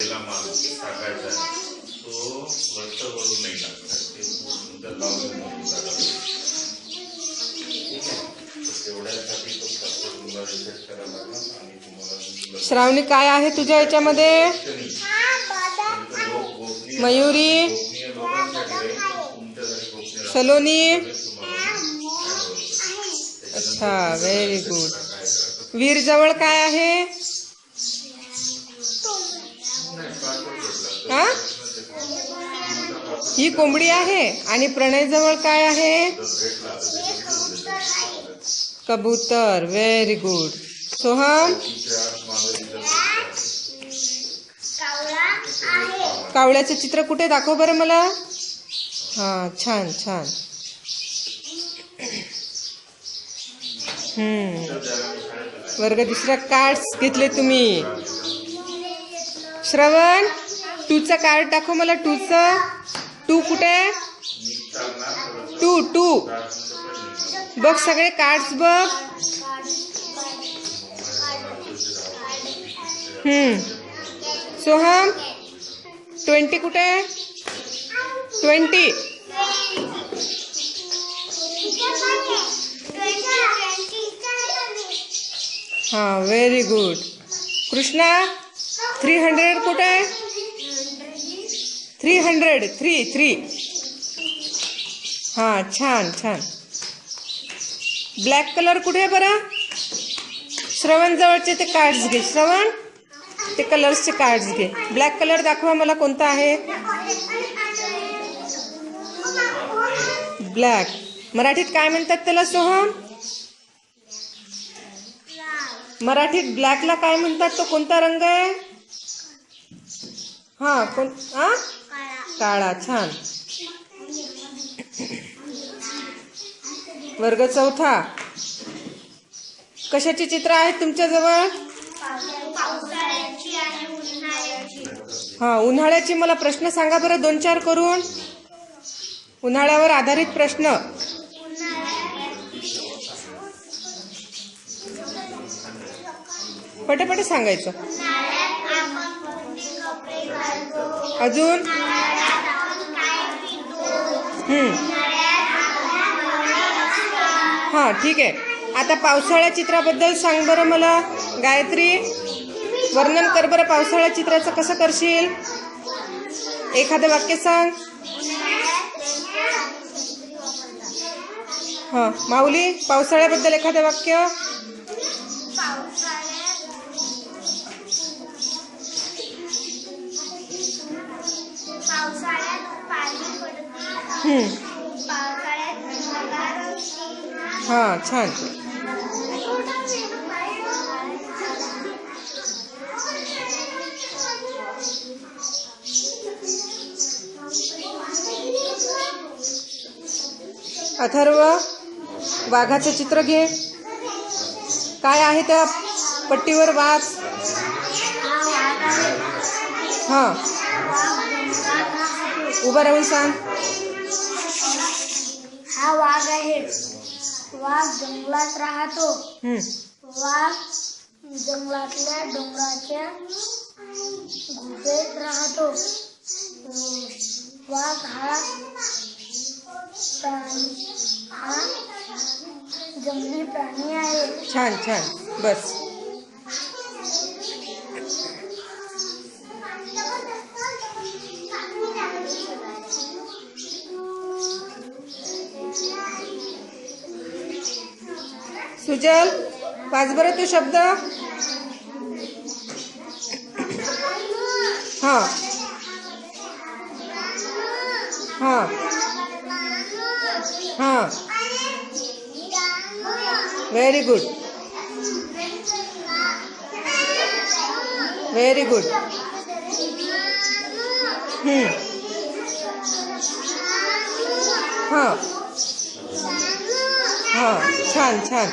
त्याला माल टाकायचा आहे. तो वरच नाही टाकायचा ते लावून ठीक आहे. तेवढ्यासाठी तो तुम्हाला रिसेट करावा लागला आणि तुम्हाला श्रावणी काय आहे तुझ्या याच्यामध्ये? मयुरी. सलोनी. अच्छा व्हेरी गुड वीर जवळ काय आहे नाही, पासवर्ड भेटला. हा ही कोंबडी आहे आणि प्रणयजवळ काय आहे? कबूतर. Very good Soham? कावळ्याचं चित्र कुठे दाखव बरं मला? हा छान छान. हम्म. वर्ग दुसरा कार्ड्स घेतले तुम्ही. श्रवण टूचं कार्ड दाखव मला टूचं टू कुठे टू टू बघ सगळे कार्ड्स बघ. हम्म. सोहम ट्वेंटी कुठे ट्वेंटी हाँ very good Krishna three hundred कुठे थ्री हंड्रेड थ्री थ्री हां छान छान. ब्लॅक कलर कुठे आहे बरं? श्रवण जवळचे ते कार्ड्स घे. श्रवण ते कलर्सचे कार्ड्स घे. ब्लॅक कलर दाखवा मला कोणता आहे. ब्लॅक मराठीत काय म्हणतात त्याला सोहम? मराठीत ब्लॅकला काय म्हणतात? तो कोणता रंग आहे? हां कोण हां काळा छान. वर्ग चौथा. कशाची चित्र आहेत तुमच्याजवळ? हा उन्हाळ्याची मला प्रश्न सांगा बरं दोन चार करून. उन्हाळ्यावर आधारित प्रश्न. पटापट सांगायचं. अजून? हां ठीक आहे. आता पावसाळ्या चित्राबद्दल सांग बरं मला. गायत्री वर्णन कर बरं पावसाळ्या चित्राचं कसं करशील? एखादं वाक्य सांग. हां माऊली पावसाळ्याबद्दल एखादं वाक्य? हां छान. अथर्व वाघाचं चित्र घे. काय आहे त्या पट्टीवर वाघ? हां. उभं राहून सांग. हा वाघ जंगलात राहतो. वाघ जंगलातल्या डोंगराच्या गुहेत राहतो. वाघ हा प्राणी हा जंगली प्राणी आहे. छान छान. बस. सुजल वाच बरं तो शब्द हां हां हां व्हेरी गुड व्हेरी गुड हम्म. हां हां छान छान